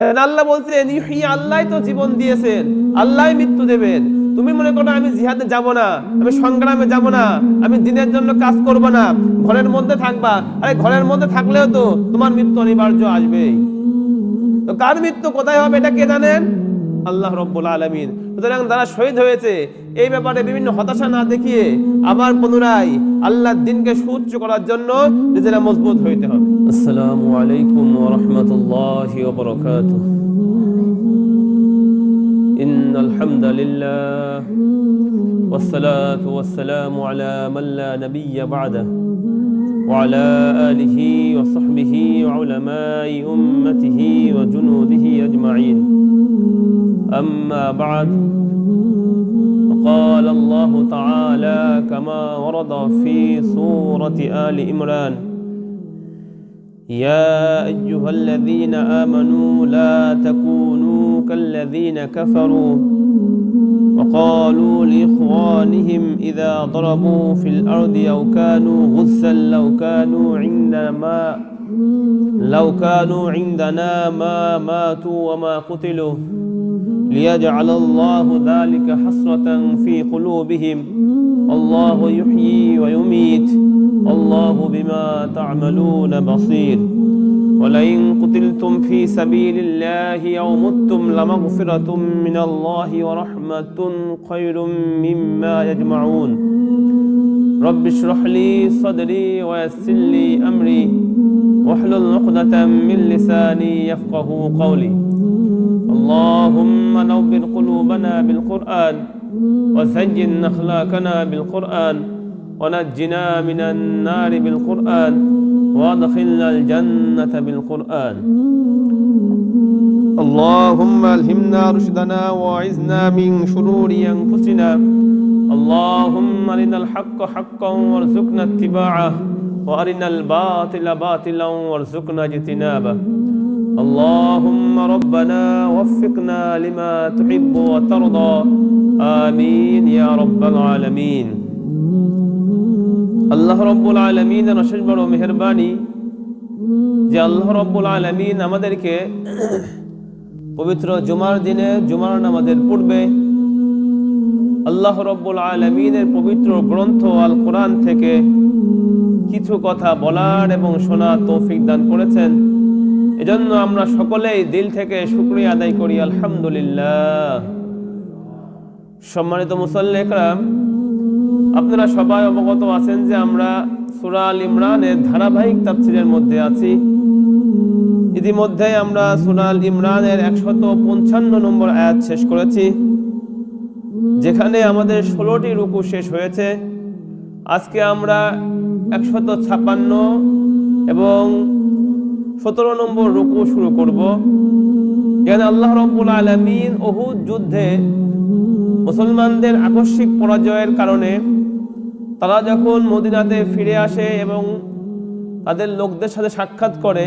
আল্লাহ বলছেন ইহি আল্লাহ তো জীবন দিয়েছেন আল্লাহ মৃত্যু দেবেন। তুমি মনে করো আমি জিহাদে যাব না, আমি সংগ্রামে যাব না, আমি দিনের জন্য কাজ করব না, ঘরের মধ্যে থাকবা। আরে ঘরের মধ্যে থাকলেও তো তোমার মৃত্যু অনিবার্য আসবেই। তো কার মৃত্যু কোথায় হবে এটা কে জানেন? আল্লাহ রব্বুল আলমিন সুতরাং যারা শহীদ হয়েছে এই ব্যাপারে বিভিন্ন হতাশা না দেখিয়ে আবার পুনরায় আল্লাহর দিনকে সুউচ্চ করার জন্য নিজেরা মজবুত হইতে হবে আসসালামু আলাইকুম ওয়া রাহমাতুল্লাহি ওয়া বারাকাতুহু إن الحمد لله والصلاة والسلام على من لا نبي بعده وعلى آله وصحبه وعلماء أمته وجنوده أجمعين. أما بعد قال الله تعالى كما ورد في سورة آل إمران يا أيها الذين آمنوا لا تكونوا كالذين كفروا وقالوا لإخوانهم إذا ضربوا في الأرض أو كانوا غزا لو كانوا عندنا ما لو كانوا عندنا ما ماتوا وما قتلوا ليجعل الله ذلك حسرة في قلوبهم. الله يحيي ويميت. الله بما تعملون بصير. ولئن قتلتم في سبيل الله أو متم لمغفرة من الله ورحمة خير مما يجمعون. رب اشرح لي صدري ويسر لي أمري. واحلل عقدة من لساني يفقه قولي. اللهم نور قلوبنا بالقرآن وزين أخلاقنا بالقرآن ونجنا من النار بالقرآن وادخلنا الجنة بالقرآن. اللهم ألهمنا رشدنا وعزنا من شرور أنفسنا. اللهم أرنا الحق حقا وارزقنا اتباعه. وأرنا الباطل باطلا وارزقنا اجتنابه. اللهم ربنا وفقنا لما تحب وترضى. آمين يا رب العالمين. আল্লাহ রব্বুল আলমিনের অশেষ বড় মেহরবানি যে আল্লাহ রব্বুল আলমিন আমাদেরকে পবিত্র জুমার দিনে, জুমার নামাজের পূর্বে আল্লাহ রব্বুল আলমিনের পবিত্র গ্রন্থ আল কোরআন থেকে কিছু কথা বলার এবং শোনার তৌফিক দান করেছেন। এজন্য আমরা সকলেই দিল থেকে শুক্রিয়া আদায় করি, আলহামদুলিল্লাহ। সম্মানিত মুসল্লেকরাম আপনারা সবাই অবগত আছেন যে আমরা সুরা আল ইমরানের ধারাবাহিক তাফসিরের মধ্যে আছি। ইতিমধ্যে আমরা সুরা আল ইমরানের একশত পঞ্চান্ন নম্বর আয়াত শেষ করেছি, যেখানে আমাদের ষোলোটি রুকু শেষ হয়েছে। আজকে আমরা একশত ছাপান্ন এবং সতেরো নম্বর রুকু শুরু করব। যেখানে আল্লাহ রব্বুল আলমিন অহুদ যুদ্ধে মুসলমানদের আকস্মিক পরাজয়ের কারণে তারা যখন মদিনাতে ফিরে আসে এবং তাদের লোকদের সাথে সাক্ষাৎ করে,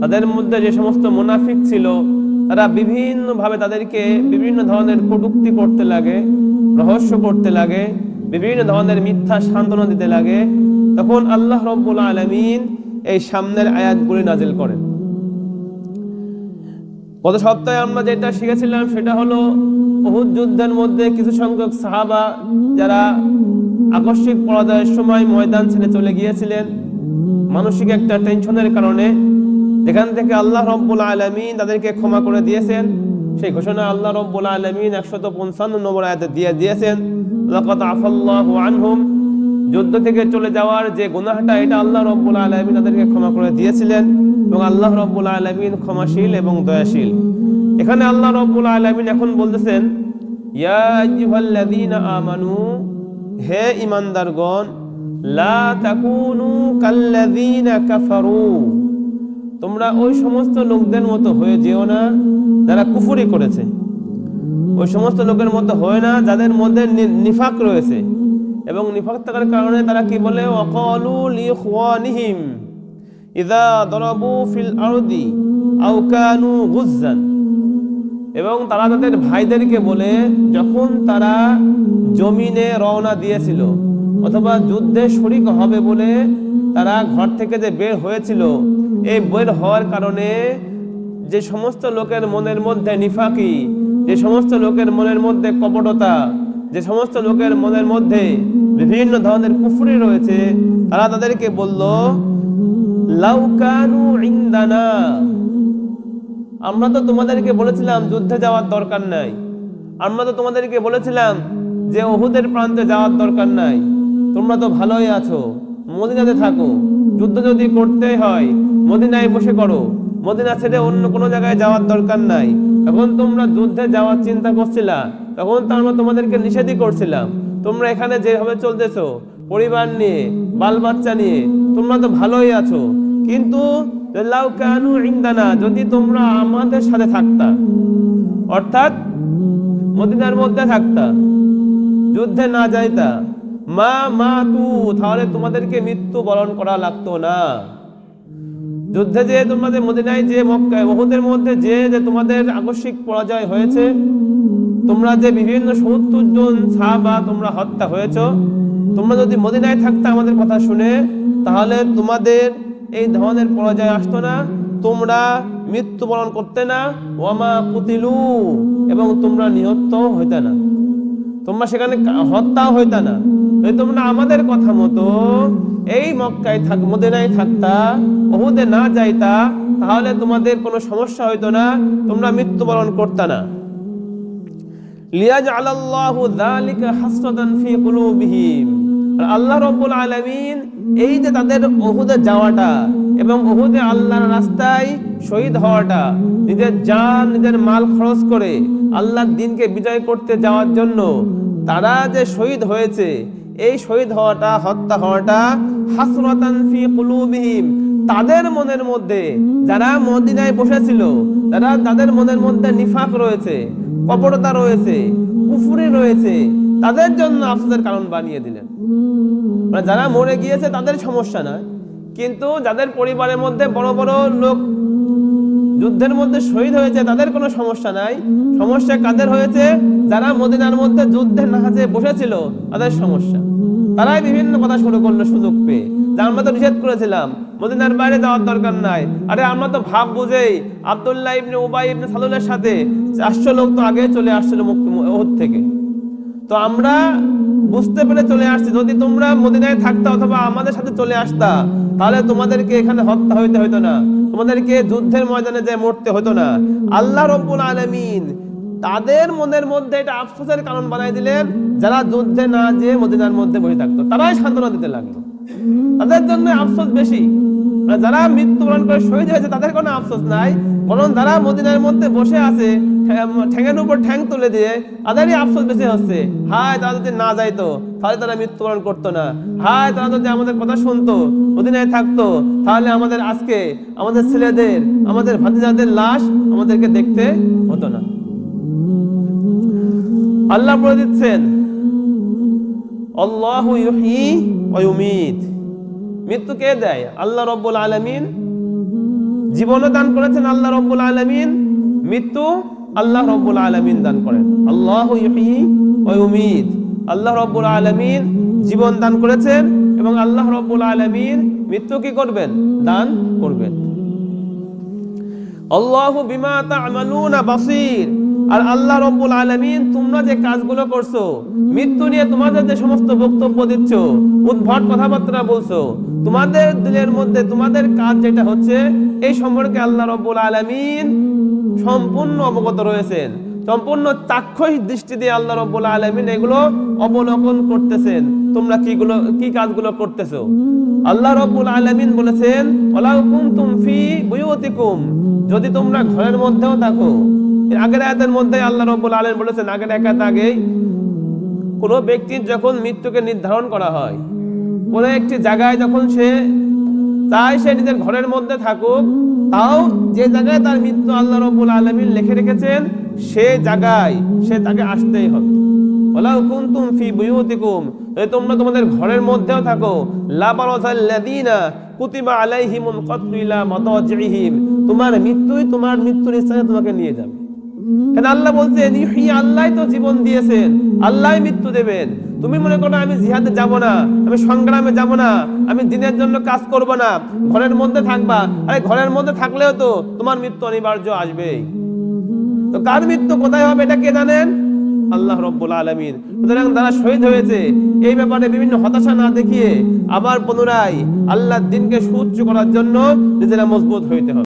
তাদের মধ্যে যে সমস্ত মুনাফিক ছিল, তারা বিভিন্নভাবে তাদেরকে বিভিন্ন ধরনের কটুক্তি করতে লাগে, রহস্য করতে লাগে, বিভিন্ন ধরনের মিথ্যা সান্ত্বনা দিতে লাগে। তখন আল্লাহ রব্বুল আলমিন এই সামনের আয়াতগুলি নাজিল করেন। গত সপ্তাহে আমরা যেটা শিখেছিলাম, সেটা হলো বহু যুদ্ধের মধ্যে কিছু সংখ্যক সাহাবা যারা আকস্মিক পরাজয়ের সময় ময়দান ছেড়ে চলে গিয়েছিলেন। মানসিক একটা টেনশনের কারণে যেখান থেকে আল্লাহ রব্বুল আলমিন তাদেরকে ক্ষমা করে দিয়েছেন। সেই ঘোষণা আল্লাহ রব্বুল আলমিন একশত পঞ্চান্ন নম্বর আয়াতে দিয়ে দিয়েছেন। আনহুম। যুদ্ধ থেকে চলে যাওয়ার যে গুনাহটা, এটা আল্লাহ রব্বুল আলমিন তাদেরকে ক্ষমা করে দিয়েছিলেন এবং আল্লাহ রব্বুল আলমিন ক্ষমাশীল এবং দয়াশীল। এখানে আল্লাহ রব্বুল আলমিন এখন বলতেছেন, ইয়া আমানু হে ইমানদারগণ, লা তাকুনু তোমরা ওই সমস্ত লোকদের মতো হয়ে যেও না যারা কুফুরি করেছে। ওই সমস্ত লোকের মতো হয় না যাদের মধ্যে নিফাক রয়েছে। এবং নিফাক থাকার কারণে তারা কি বলে দরাবু ফিল আরদি আও কানু এবং তারা তাদের ভাইদেরকে বলে, যখন তারা জমিনে রওনা দিয়েছিল অথবা যুদ্ধে শরিক হবে বলে তারা ঘর থেকে যে বের হয়েছিল, এই বের হওয়ার কারণে যে সমস্ত লোকের মনের মধ্যে নিফাকি, যে সমস্ত লোকের মনের মধ্যে কপটতা, যে সমস্ত লোকের মনের মধ্যে বিভিন্ন ধরনের কুফরি রয়েছে, তারা তাদেরকে বলল লাউকানু ইন্দানা আমরা তো তোমাদেরকে বলেছিলাম যুদ্ধে যাওয়ার দরকার নাই। আমরা তো তোমাদেরকে বলেছিলাম যে ওহুদের প্রান্তে যাওয়ার দরকার নাই। তোমরা তো ভালোই আছো। মদিনাতে থাকো। যুদ্ধ যদি করতে হয়, মদিনায় বসে করো। মদিনা ছেড়ে অন্য কোনো জায়গায় যাওয়ার দরকার নাই। এখন তোমরা যুদ্ধে যাওয়ার চিন্তা করছিলা, তখন তো আমরা তোমাদেরকে নিষেধই করছিলাম। তোমরা এখানে যেভাবে চলতেছো, পরিবার নিয়ে, বাল বাচ্চা নিয়ে, তোমরা তো ভালোই আছো। কিন্তু লাউ কানু যদি তোমরা আমাদের সাথে থাকতা, অর্থাৎ মদিনার মধ্যে থাকতা, যুদ্ধে না যাইতা, মা মা তু, তাহলে তোমাদেরকে মৃত্যু বরণ করা লাগতো না। যুদ্ধে যে তোমাদের মদিনায়, যে মক্কায় বহুদের মধ্যে যে যে তোমাদের আকস্মিক পরাজয় হয়েছে, তোমরা যে বিভিন্ন সত্তর জন সাহাবা তোমরা হত্যা হয়েছ, তোমরা যদি মদিনায় থাকতে আমাদের কথা শুনে, তাহলে তোমাদের এই ধরনের পরাজয় আসতো না। তোমরা মৃত্যুবরণ করতে না। ওয়ামা কুতিলু, এবং তোমরা নিহত হইতে না। তোমরা সেখানে হত্যাও হইতা না। তোমরা আমাদের কথা মতো এই মক্কায় থাক, মদিনায় থাকতা ওহুদে না যাইতা, তাহলে তোমাদের কোনো সমস্যা হইতো না। তোমরা মৃত্যুবরণ করতা না। লিয়াজআল আল্লাহু যালিকা হাসরাতান ফি কুলুবিহিম। আল্লাহ রাব্বুল আলামিন এই যে তাদের ওহুদে যাওয়াটা এবং ওহুদে আল্লাহর রাস্তায় শহীদ হওয়াটা, নিজের যান নিজের মাল খরচ করে আল্লাহর দিনকে বিজয় করতে যাওয়ার জন্য তারা যে শহীদ হয়েছে, এই শহীদ হওয়াটা, হত্যা হওয়াটা হাসরাতান ফি কুলুবিহিম। তাদের মনের মধ্যে, যারা মদিনায় বসেছিল, তারা তাদের মনের মধ্যে নিফাক রয়েছে, কপটতা রয়েছে, কুফুরি রয়েছে তাদের জন্য আফসোসের কারণ বানিয়ে দিলেন। মানে যারা মরে গিয়েছে, তাদের সমস্যা নয়। কিন্তু যাদের পরিবারের মধ্যে বড় বড় লোক যুদ্ধের মধ্যে শহীদ হয়েছে, তাদের কোনো সমস্যা নাই। সমস্যা কাদের হয়েছে? যারা মদিনার মধ্যে যুদ্ধের নাহাজে বসেছিল, তাদের সমস্যা। তারাই বিভিন্ন কথা শুরু করল সুযোগ পেয়ে। যে আমরা তো নিষেধ করেছিলাম, মদিনার বাইরে যাওয়ার দরকার নাই। আরে আমরা তো ভাব বুঝেই আব্দুল্লাহ ইবনে উবাই ইবনে সালুলের সাথে চারশো লোক তো আগে চলে আসছিল ওহুদ থেকে। তো আমরা বুঝতে পেরে চলে আসছি। যদি তোমরা মদিনায় থাকতা অথবা আমাদের সাথে চলে আসতা, তাহলে তোমাদেরকে এখানে হত্যা হইতে হইতো না। তোমাদেরকে যুদ্ধের ময়দানে যে মরতে হতো না। আল্লাহ রব্বুল আলামিন তাদের মনের মধ্যে এটা আফসোসের কারণ বানাই দিলেন, যারা যুদ্ধে না যেয়ে মদিনার মধ্যে বসে থাকতো। তারাই সান্ত্বনা দিতে লাগল। তাদের জন্য আফসোস বেশি। যারা মৃত্যুবরণ করে শহীদ হয়েছে, তাদের কোনো আফসোস নাই। বরং যারা মদিনার মধ্যে বসে আছে, ঠ্যা- ঠ্যাঙের উপর ঠ্যাং তুলে দিয়ে, তাদেরই আফসোস বেশি হচ্ছে। হায়, তারা যদি না যাইতো, তাহলে তারা মৃত্যুবরণ করতো না। হায়, তারা যদি আমাদের কথা শুনতো, মদিনায় থাকতো, তাহলে আমাদের আজকে আমাদের ছেলেদের, আমাদের ভাতিজাদের লাশ আমাদেরকে দেখতে হতো না। আল্লাহ বলে দিচ্ছেন, আল্লাহু ইউহয়ি ওয়া মৃত্যু কে দেয়? আল্লাহ রব্বুল আলামিন জীবনও দান করেছেন আল্লাহ রব্বুল আলামিন, মৃত্যু আল্লাহ রব্বুল আলামিন দান করেন। আল্লাহ ইউমীত। আল্লাহ রব্বুল আলামিন জীবন দান করেছেন এবং আল্লাহ রব্বুল আলামিন মৃত্যু কি করবেন? দান করবেন। আল্লাহু বিমা তা'মালুনা বাসীর। আর আল্লাহ রব্বুল আলামিন তোমরা যে কাজগুলো করছ, মৃত্যু নিয়ে তোমাদের যে সমস্ত বক্তব্য দিচ্ছ, উদ্ভট কথাবার্তা বলছো, তোমাদের দিলের মধ্যে তোমাদের কাজ যেটা হচ্ছে, এই সম্পর্কে আল্লাহ রব্বুল আলামিন সম্পূর্ণ অবগত রয়েছেন। সম্পূর্ণ চাক্ষুষ দৃষ্টি দিয়ে আল্লাহ রব্বুল আলামিন এগুলো অবলোকন করতেছেন। তোমরা কিগুলো কি কাজগুলো করতেছো? আল্লাহ রব্বুল আলামিন বলেছেন, ওয়ালাউ কুনতুম ফি বুয়ুতিকুম। যদি তোমরা ঘরের মধ্যেও থাকো আগের আয়াতের মধ্যে আল্লাহ রব্বুল আলামিন বলেছেন, আগের একাত আগেই কোন ব্যক্তির যখন মৃত্যুকে নির্ধারণ করা হয়, কোন একটি জায়গায় যখন সে চায় সে নিজের ঘরের মধ্যে থাকুক, তাও যে জায়গায় তার মৃত্যু আল্লাহ রব্বুল আলামিন লিখে রেখেছেন, সে জায়গায় সে তাকে আসতেই হবে। ফি বুয়ুতিকুম তোমরা তোমাদের ঘরের মধ্যেও থাকো লা বারাযাল্লাযিনা কুতিবা আলাইহিমুল কতলু ইলা মাদাজিহিম, তোমার মৃত্যুই তোমার মৃত্যুর স্থানে তোমাকে নিয়ে যাবে। কেন আল্লাহ বলছেন আল্লাহ তো জীবন দিয়েছেন। আল্লাহ মৃত্যু দেবেন। তুমি মনে করো, আমি জিহাদে যাব না, আমি সংগ্রামে যাব না, আমি দিনের জন্য কাজ করব না, ঘরের মধ্যে থাকবা। আরে, ঘরের মধ্যে থাকলেও তো তোমার মৃত্যু অনিবার্য আসবেই। তো কার মৃত্যু, কোথায় হবে এটা কে জানেন? আল্লাহ রব্বুল আলমিন। সুতরাং যারা শহীদ হয়েছে, এই ব্যাপারে বিভিন্ন হতাশা না দেখিয়ে আবার পুনরায় আল্লাহর দিনকে সুউচ্চ করার জন্য নিজেরা মজবুত হইতে হবে।